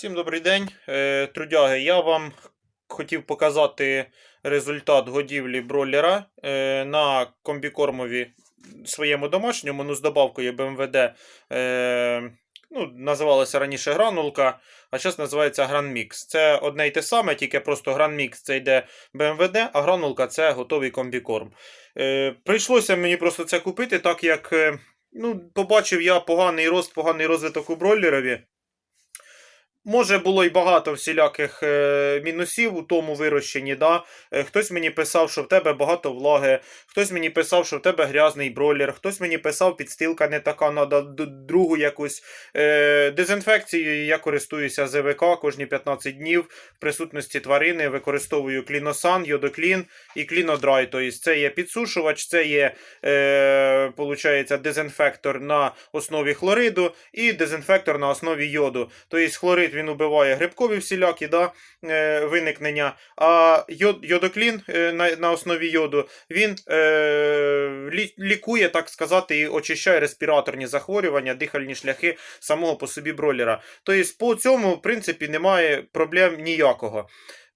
Всім добрий день, Е, трудяги. Я вам хотів показати результат годівлі бройлера е, на комбікормові своєму домашньому, ну з добавкою БМВД. Е, ну, називалася раніше гранулка, а зараз називається Гранмікс. Це одне й те саме, тільки просто Гранмікс це йде БМВД, а гранулка це готовий комбікорм. Прийшлося мені просто це купити, так як ну, побачив я поганий рост, поганий розвиток у бройлерові. Може, було й багато всіляких е, мінусів у тому вирощенні. Да? Е, хтось мені писав, що в тебе багато влаги, хтось мені писав, що в тебе грязний бройлер, хтось мені писав, підстилка не така, треба другу якусь. Е, я користуюся ЗВК кожні 15 днів в присутності тварини, використовую кліносан, йодоклін і клінодрай. Тобто це є підсушувач, це є е, дезінфектор на основі хлориду і дезінфектор на основі йоду. Тобто хлорид він убиває грибкові всілякі да, е, виникнення, а йод, йодоклін е, на, на основі йоду він е, лі, лікує, так сказати, і очищає респіраторні захворювання, дихальні шляхи самого по собі бройлера. Тобто, по цьому, в принципі, немає проблем ніякого.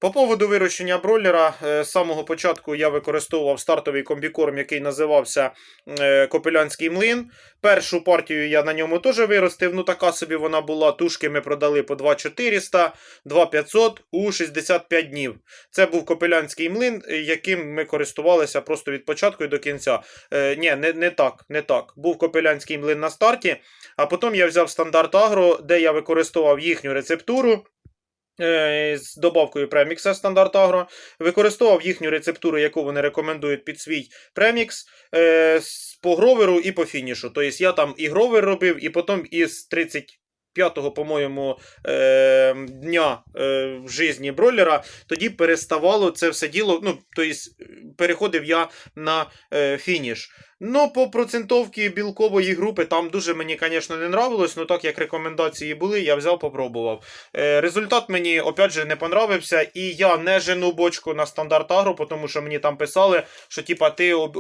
По поводу вирощення бройлера, е, з самого початку я використовував стартовий комбікорм, який називався е, Копилянський млин. Першу партію я на ньому теж виростив. Ну, така собі вона була. Тушки ми продали по 2400, 2500 у 65 днів. Це був Копилянський млин, е, яким ми користувалися просто від початку і до кінця. Е, ні, не, не так, не так. Був Копилянський млин на старті, а потім я взяв стандарт Агро, де я використовував їхню рецептуру. Е, З добавкою премікса стандарт Агро, використовував їхню рецептуру, яку вони рекомендують під свій премікс по гроверу і по фінішу. Тобто я там і гровер робив, і потім із 35-го, по-моєму, е, дня е, в житті бройлера, тоді переставало це все діло. Ну, тобто переходив я на фініш. Ну, по процентовці білкової групи там дуже мені, звісно, не нравилось, але так як рекомендації були, я взяв, попробував. Е, результат мені, опять же, не понравився, і я не жену бочку на стандарт агро, тому що мені там писали, що типа ти об-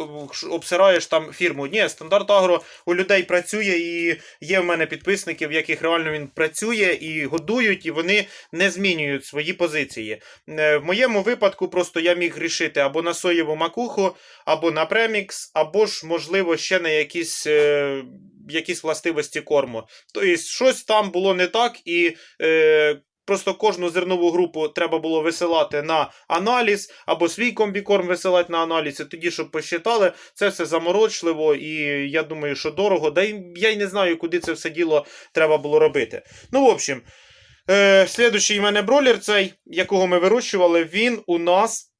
обсираєш там фірму. Ні, стандарт агро у людей працює, і є в мене підписники, в яких реально він працює і годують, і вони не змінюють свої позиції. Е, В моєму випадку просто я міг рішити або на соєву макуху, або на премікс, або ж, можливо, ще на якісь, е, якісь властивості корму. Тобто, щось там було не так, і е, просто кожну зернову групу треба було висилати на аналіз, або свій комбікорм висилати на аналіз, і тоді, щоб посчитали, це все заморочливо, і я думаю, що дорого. Да й я й не знаю, куди це все діло треба було робити. Ну, в общем, е, слідущий в мене бролер, цей, якого ми вирощували, він у нас.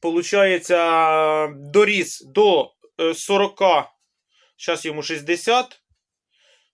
Получається, доріс до 40, зараз йому 60,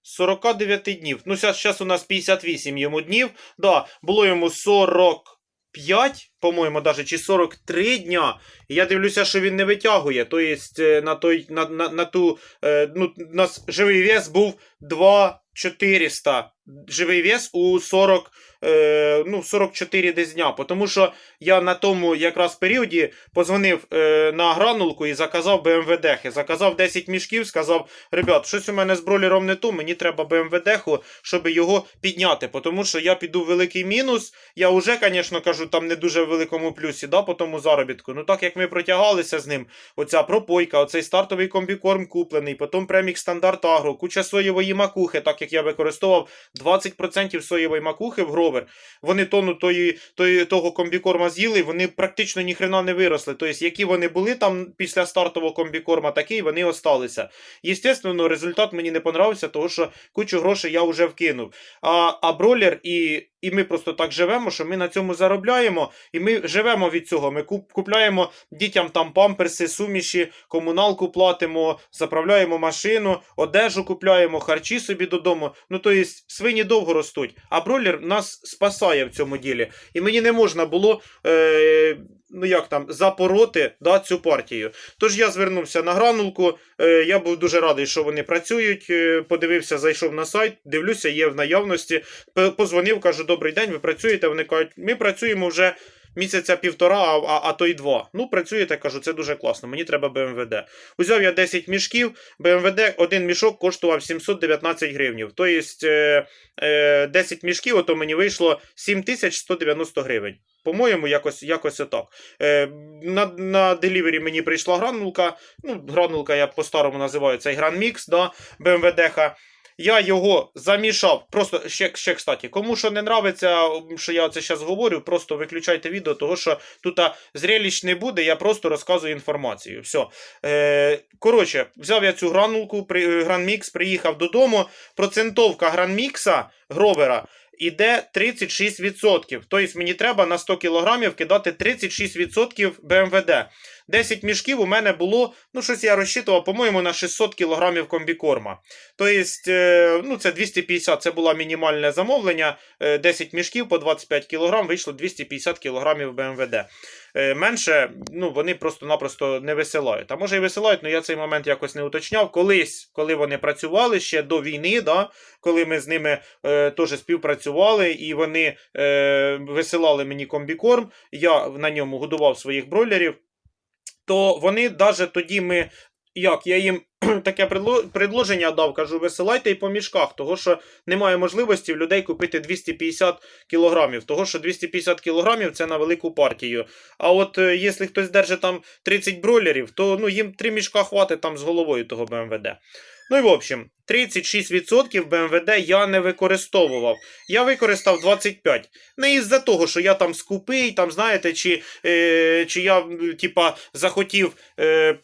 49 днів. Ну, зараз у нас 58 йому днів. Да, було йому 45, по-моєму, даже, чи 43 дня. Я дивлюся, що він не витягує. Тобто е, на, той, на, на, на ту, е, ну, у нас живий вес був 2400. Живий вес у 40, е, ну, 44 десь дня. Тому що я на тому якраз періоді позвонив е, на гранулку і заказав БМВДхи. Заказав 10 мішків, сказав: ребят, щось у мене з бролером не то, мені треба БМВДху, щоб його підняти. Тому що я піду в великий мінус. Я вже, звісно, кажу, там не дуже в великому плюсі, да, по тому заробітку. Ну так як ми протягалися з ним, оця пропойка, оцей стартовий комбікорм куплений, потім премік стандарт агро, куча соєвої макухи, так як я використовував 20% соєвої макухи в гровер. Вони тонну тої, тої, того комбікорма з'їли, вони практично ніхрена не виросли. Тобто, які вони були там після стартового комбікорма, такі вони осталися. Єстественно, результат мені не понравився, тому що кучу грошей я вже вкинув. А, а бролер і. І ми просто так живемо, що ми на цьому заробляємо, і ми живемо від цього. Ми куп, купляємо дітям там памперси, суміші, комуналку платимо, заправляємо машину, одежу купляємо, харчі собі додому. Ну то є свині довго ростуть. А бройлер нас спасає в цьому ділі. І мені не можна було. Е, Ну, як там, запороти да, цю партію. Тож я звернувся на гранулку. Е, я був дуже радий, що вони працюють. Е, подивився, зайшов на сайт, дивлюся, є в наявності. Позвонив, кажу, добрий день, ви працюєте. Вони кажуть, ми працюємо вже місяця півтора, а, а, а то й два. Ну, працюєте, кажу, це дуже класно. Мені треба БМВД. Узяв я 10 мішків, БМВД один мішок коштував 719 гривнів. Тобто е, е, 10 мішків, ото мені вийшло 7190 гривень. По-моєму, якось, якось отак. Е, на, на делівері мені прийшла гранулка. Ну, гранулка я по-старому називаю цей гранмікс, да, БМВДХ. Я його замішав. Просто ще, ще кстати, кому що не нравиться, що я це зараз говорю, просто виключайте відео, того що тут зрелищ не буде, я просто розказую інформацію. Все. Е, коротше, взяв я цю гранулку, при, е, гранмікс, приїхав додому. Процентовка гранмікса гровера іде 36%. Тобто мені треба на 100 кг кидати 36% БМВД. 10 мішків у мене було, ну щось я розчитував, по-моєму, на 600 кг комбікорма. Тобто, е, ну це 250, це було мінімальне замовлення. Е, 10 мішків по 25 кг вийшло 250 кг БМВД. Е, менше, ну вони просто-напросто не висилають. А може і висилають, але я цей момент якось не уточняв. Колись, коли вони працювали ще до війни, да, коли ми з ними е, теж співпрацювали, і вони е, висилали мені комбікорм, я на ньому годував своїх бройлерів, то вони навіть тоді ми. Як я їм таке предложення дав, кажу, висилайте і по мішках, того що немає можливості в людей купити 250 кілограмів, того що 250 кілограмів це на велику партію. А от е, якщо хтось держить там 30 бройлерів, то ну, їм 3 мішка хватить там з головою того БМВД. Ну і в общем, 36% БМВД я не використовував. Я використав 25. Не із-за того, що я там скупий, там, знаєте, чи, е, чи я, типа, захотів. Е,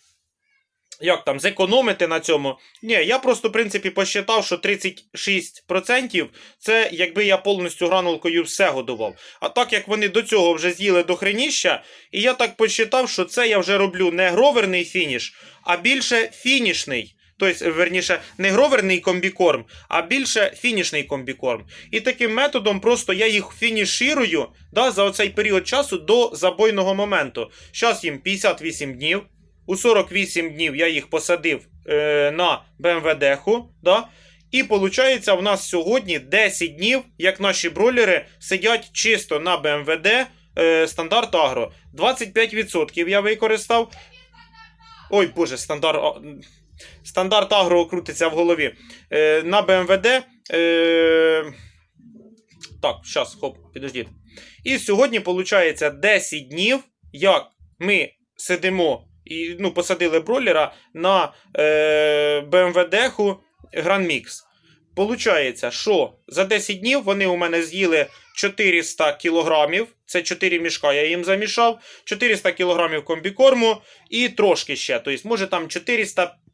як там, зекономити на цьому. Ні, я просто, в принципі, посчитав, що 36% це якби я повністю гранулкою все годував. А так як вони до цього вже з'їли до хреніща, і я так посчитав, що це я вже роблю не гроверний фініш, а більше фінішний. Тобто, верніше, не гроверний комбікорм, а більше фінішний комбікорм. І таким методом просто я їх фініширую да, за оцей період часу до забойного моменту. Зараз їм 58 днів. У 48 днів я їх посадив е, на БМВДху. Да? І виходить, в нас сьогодні 10 днів, як наші бройлери сидять чисто на БМВД е, стандарт Агро. 25% я використав. Ой, боже, стандарт. Стандарт Агро крутиться в голові. Е, на БМВД. Е, так, зараз, хоп, підождіть. І сьогодні, виходить, 10 днів, як ми сидимо і ну, посадили бройлера на е, БМВДху Grand Mix. Получається, що за 10 днів вони у мене з'їли 400 кілограмів. Це 4 мішка я їм замішав. 400 кілограмів комбікорму і трошки ще. Тобто, може там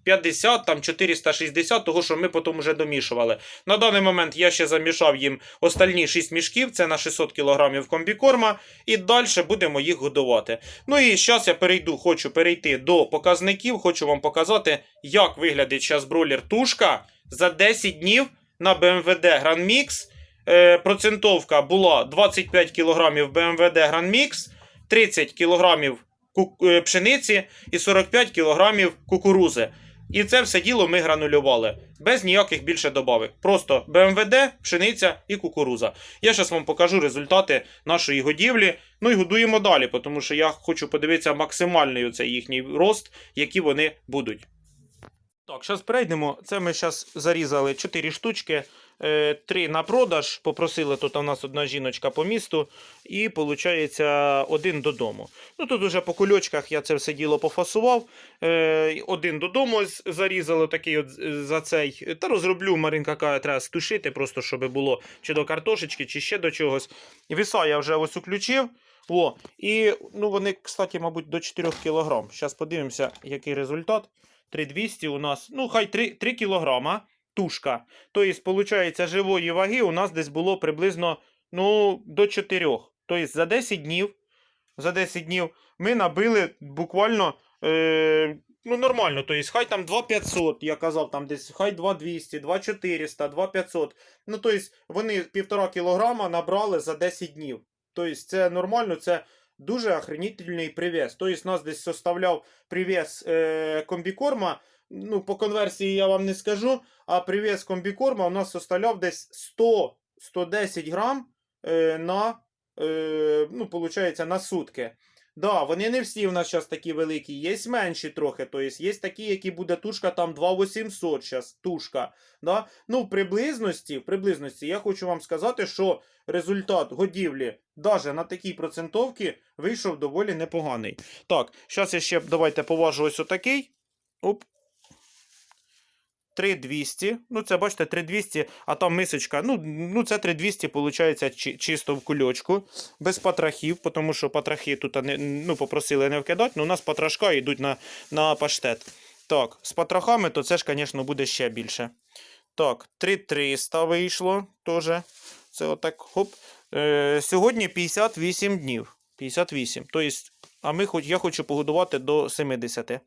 450, там 460, того, що ми потім вже домішували. На даний момент я ще замішав їм остальні 6 мішків, це на 600 кілограмів комбікорма, і далі будемо їх годувати. Ну і зараз я перейду, хочу перейти до показників, хочу вам показати, як виглядить зараз бройлер тушка за 10 днів на BMWD Grand Mix. Е, процентовка була 25 кг BMWD Grand Mix, 30 кг е, пшениці і 45 кг кукурузи. І це все діло ми гранулювали. Без ніяких більше добавок. Просто БМВД, пшениця і кукуруза. Я зараз вам покажу результати нашої годівлі. Ну і годуємо далі, тому що я хочу подивитися максимальний оцей їхній рост, які вони будуть. Так, зараз перейдемо. Це ми зараз зарізали 4 штучки, 3 на продаж. Попросили тут у нас одна жіночка по місту, і виходить один додому. Ну тут уже по кульочках я це все діло пофасував. Е, Один додому зарізали такий от за цей. Та розроблю Маринка каже, треба стушити, просто щоб було чи до картошечки, чи ще до чогось. Віса я вже ось уключив. О, і ну вони, кстати, мабуть, до 4 кг. Зараз подивимося, який результат. 3200 у нас, ну, хай 3, 3 кілограма тушка. Тобто, виходить, живої ваги у нас десь було приблизно ну, до 4. Тобто, за 10 днів, за 10 днів ми набили буквально. Е, Ну, нормально, тобто, хай там 2500, я казав, там десь хай 2200, 2400, 2500. Ну, тобто, вони півтора кілограма набрали за 10 днів. Тобто, це нормально, це дуже охренительний привес. Тобто, нас десь составляв привес е, комбікорма. Ну, по конверсії я вам не скажу, а привес комбікорма у нас составляв десь 100-110 грам е, на е, ну, виходить, на сутки. Да, вони не всі в нас зараз такі великі, є менші трохи. Тобто є такі, які буде тушка там 2800 зараз, тушка. Да? Ну, в приблизності, в приблизності я хочу вам сказати, що результат годівлі навіть на такій процентовці вийшов доволі непоганий. Так, зараз я ще давайте поважу ось отакий. Оп. 3200. Ну, це бачите, 3200, а там мисочка. Ну, ну це 3200, виходить, чи, чисто в кульочку, без патрахів, тому що патрахи тут не, ну, попросили не вкидати, але у нас патрашка йдуть на, на паштет. Так, з патрахами, то це ж, звісно, буде ще більше. Так, 3300 вийшло теж. Це отак, хоп. Е, сьогодні 58 днів. 58. Тобто, а ми, я хочу погодувати до 70.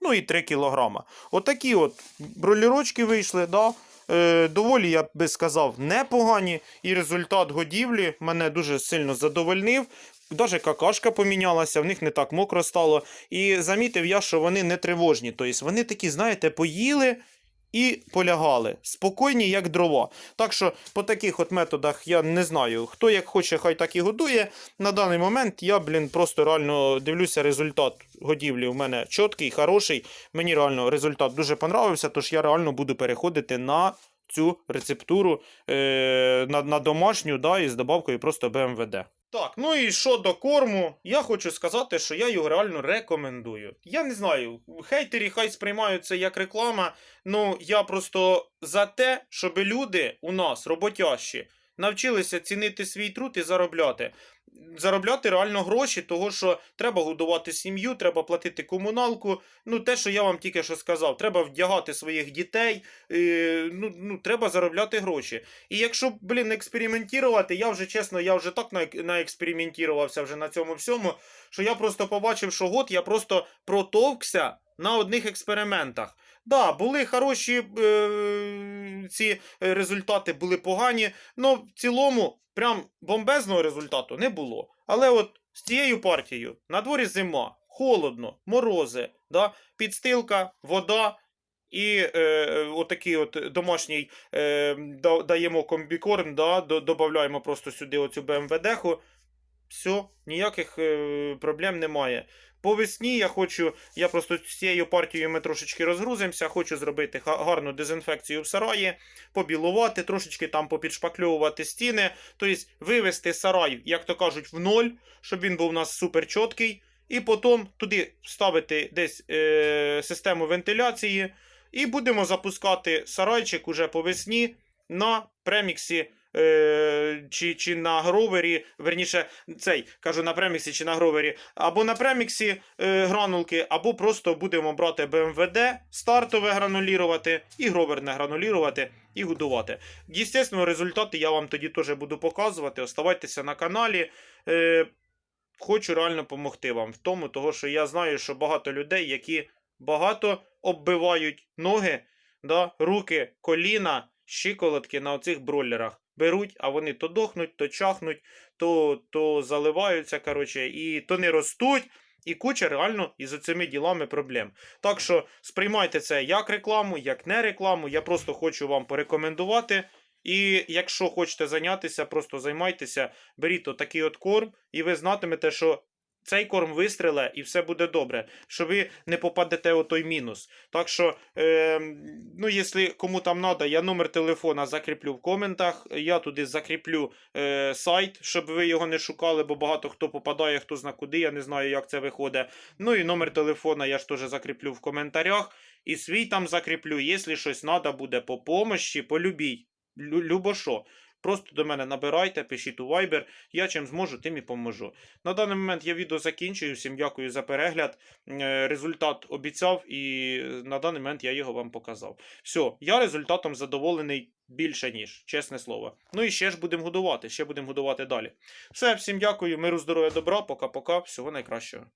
Ну і 3 кілограма. Отакі от бролірочки вийшли, да. Е, доволі, я би сказав, непогані. І результат годівлі мене дуже сильно задовольнив. Даже какашка помінялася, в них не так мокро стало. І замітив я, що вони не тривожні. Тобто вони такі, знаєте, поїли і полягали. Спокійні, як дрова. Так що по таких от методах я не знаю. Хто як хоче, хай так і годує. На даний момент я, блін, просто реально дивлюся результат годівлі. У мене чіткий, хороший. Мені реально результат дуже понравився, тож я реально буду переходити на цю рецептуру е, на, на домашню, да, із добавкою просто БМВД. Так, ну і щодо корму, я хочу сказати, що я його реально рекомендую. Я не знаю, хейтері хай сприймають це як реклама. Ну я просто за те, щоб люди у нас, роботящі, навчилися цінити свій труд і заробляти. Заробляти реально гроші, того що треба годувати сім'ю, треба платити комуналку. Ну, те, що я вам тільки що сказав, треба вдягати своїх дітей, е, ну, ну, треба заробляти гроші. І якщо, блін, експериментувати, я вже чесно, я вже так на- наекспериментувався вже на цьому всьому, що я просто побачив, що год я просто протовкся на одних експериментах. Да, були хороші е, ці е, результати, були погані, але в цілому прям бомбезного результату не було. Але от з цією партією на дворі зима, холодно, морози, да, підстилка, вода. І е, отакий от домашній е, да- даємо комбікорм, да, додаємо просто сюди оцю БМВД-ху. Все, ніяких е, проблем немає. По весні я хочу, я просто з цією партією ми трошечки розгрузимося, хочу зробити гарну дезінфекцію в сараї, побілувати, трошечки там попідшпакльовувати стіни, тобто вивести сарай, як то кажуть, в ноль, щоб він був у нас супер чіткий, і потім туди вставити десь е, систему вентиляції, і будемо запускати сарайчик уже по весні на преміксі. Е, чи, чи на гровері, верніше, цей кажу на преміксі чи на гровері, або на преміксі е, гранулки, або просто будемо брати БМВД, стартове гранулірувати і гроверне гранулірувати і годувати. Дійсно, результати я вам тоді теж буду показувати. Оставайтеся на каналі. Е, хочу реально допомогти вам в тому, того, що я знаю, що багато людей, які багато оббивають ноги, да, руки, коліна, щиколотки на оцих бройлерах. Беруть, а вони то дохнуть, то чахнуть, то, то заливаються, коротше, і то не ростуть. І куча реально із цими ділами проблем. Так що сприймайте це як рекламу, як не рекламу. Я просто хочу вам порекомендувати. І якщо хочете зайнятися, просто займайтеся, беріть отакий от корм, і ви знатимете, що цей корм вистріле і все буде добре, що ви не попадете у той мінус. Так що, е, ну, якщо кому там треба, я номер телефона закріплю в коментах. Я туди закріплю е, сайт, щоб ви його не шукали, бо багато хто попадає, хто зна куди, я не знаю, як це виходить. Ну і номер телефона я ж теж закріплю в коментарях. І свій там закріплю, якщо щось треба буде по помощі, по любій. Любо що. Просто до мене набирайте, пишіть у Viber, я чим зможу, тим і поможу. На даний момент я відео закінчую. Всім дякую за перегляд. Е, Результат обіцяв, і на даний момент я його вам показав. Все, я результатом задоволений більше, ніж, чесне слово. Ну і ще ж будемо годувати, ще будемо годувати далі. Все, всім дякую, миру, здоров'я, добра, пока-пока, всього найкращого.